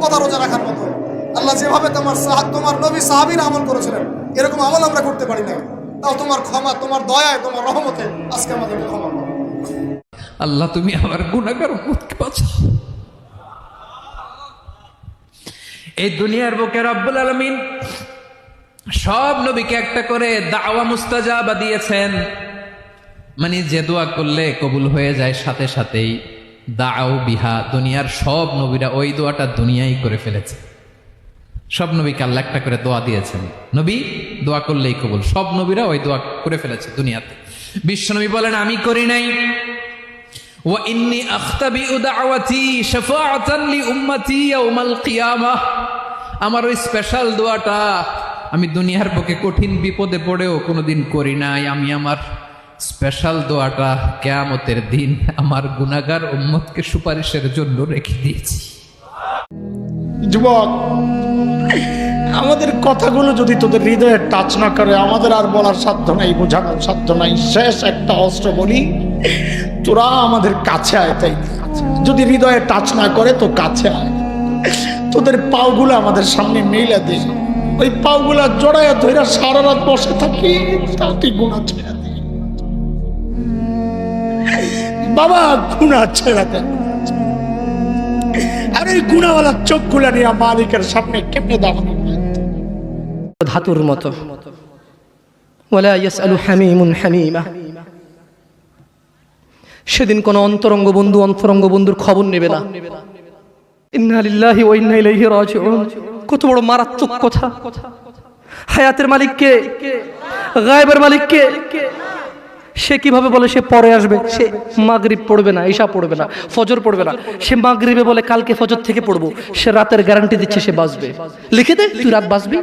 পথা রোজা রাখার মতো। আল্লাহ যেভাবে তোমার তোমার নবী সাহাবীর আমল করেছিলেন, এরকম আমল আমরা করতে পারি না তাও তোমার ক্ষমা, তোমার দয়ায়, তোমার রহমতে আজকে আমাদেরকে ক্ষমা করো। আল্লাহ, তুমি আমার গুণাগার উম্মতকে বাঁচাও? এই দুনিয়ার বুকে রব্বুল আলমিন সব নবীকে একটা করে দাওয়া মুস্তাজাবা দিয়েছেন। মানে যে দোয়া করলে কবুল হয়ে যায় সাথে সাথেই। দাও বিহা, দুনিয়ার সব নবীরা ওই দোয়াটা দুনিয়াই করে ফেলেছে। সব নবীকে আল্লাহ একটা করে দোয়া দিয়েছেন। নবী, দোয়া করলেই কবুল। সব নবীরা ওই দোয়া করে ফেলেছে দুনিয়াতে। বিশ্বনবী বলেন, আমি করি নাই। আমার ওই স্পেশাল দোয়াটা আমি দুনিয়ার পক্ষে কঠিন বিপদে পড়েও কোনোদিন করি নাই। আমি আমার স্পেশাল দোয়াটা কেয়ামতের দিন আমার গুনাগার উম্মতকে সুপারিশের জন্য রেখে দিয়েছি। যুবক, আমাদের কথাগুলো যদি তোদের হৃদয়ে টাচ না করে, আমাদের আর বলার সাধ্য নাই, বোঝানোর সাধ্য নাই। শেষ একটা অস্ত্র বলি, তোরা আমাদের কাছে আয় তাই যদি হৃদয়ে টাচ না করে, তো কাছে আয়। তোদের পাওগুলো আমাদের সামনে মেলে দে। ওই পাওগুলা জড়াইয়া ধইরা সারা রাত বসে থাকি তাও তুই গুণা বাবা গুণা ছেড়ে দেন আর এই গুণাওয়ালা চোখগুলা নিয়ে মালিকের সামনে কেমনে দাঁড়ানো ধাতুর মতো। সেদিন কোন অন্তরঙ্গ বন্ধু অন্তরঙ্গ বন্ধুর খবর নেবে না। কত বড় মারাত্মক কথা। হায়াতের মালিক কে গায়েবের মালিক কে সে কীভাবে বলে সে পরে আসবে? সে মাগরিব পড়বে না ঈশা পড়বে না ফজর পড়বে না। সে মাগরিবে বলে কালকে ফজর থেকে পড়ব সে রাতের গ্যারান্টি দিচ্ছে সে বাঁচবে। লিখে দে তুই রাত বাঁচবি?